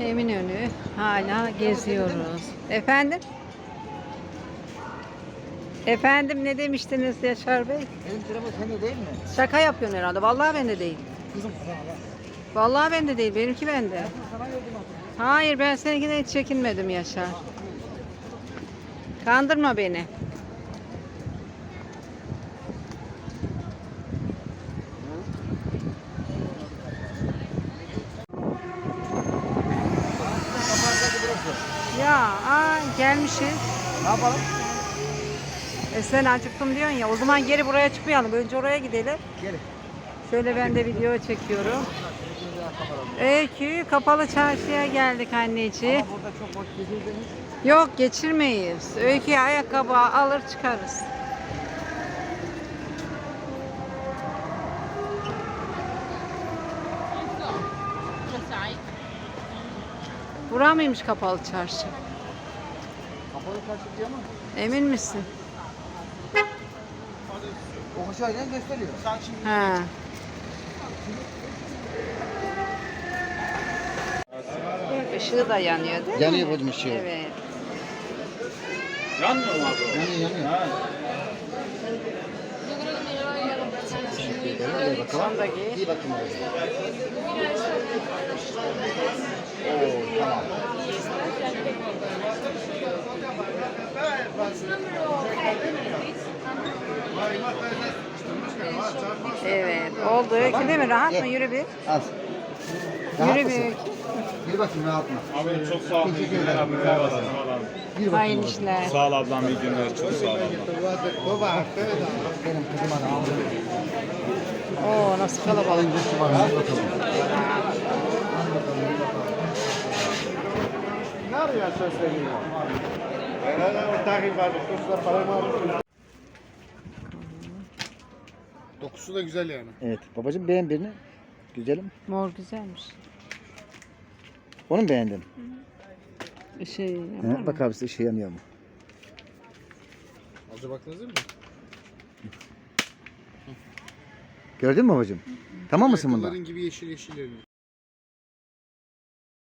Eminönü hala geziyoruz. Efendim? Efendim ne demiştiniz Yaşar Bey? Benim telefon sende değil mi? Şaka yapıyorsun herhalde. Vallahi bende değil. Kızım. Vallahi bende değil. Benimki bende. Hayır ben seninkine hiç çekinmedim Yaşar. Kandırma beni. Ya aa, gelmişiz. Ne yapalım? E sen acıktım diyorsun ya. O zaman geri buraya çıkmayalım. Önce oraya gidelim. Gelin. Şöyle ben de video çekiyorum. Öykü kapalı çarşıya geldik anneciğim. Ama burada çok boş gezirdiniz. Yok geçirmeyiz. Öykü'ye ayakkabı alır çıkarız. Bura mıymış kapalı çarşı? Kapalı karşı diyor ama Emin misin? o hoşayla gösteriyor. Ha. Işığı da yanıyor değil mi? Yanıyor bacım ışığı. Evet. Yanmıyor mu abi? Yanıyor yanıyor. Ha. Gel bakalım. İyi oraya. Oo tamam. Evet. Oldu Öykü değil mi? Rahat mı? Yürü bir. Az. Rahat Yürü mısın? bir Yürü bakayım rahat mı? Abi çok sağ olun. Teşekkür ederim. abi. Eyvallah. Bakayım. Hayırlı işler. Sağ ol ablam. iyi günler. Çok sağ ol ablam. Benim kızıma da aldım. Oo nasıl kalabalık. Öncesi var. Hadi bakalım. Dokusu da güzel yani. Evet babacığım beğen birini. Güzelim. Mor güzelmiş. Onu mu beğendin? Şey He, yapar mı? bak abisi ışığı yanıyor mu? Azca baktınız değil mi? Gördün mü babacığım? Tamam mısın bunda? Ayakkabıların gibi yeşil yeşil yanıyor.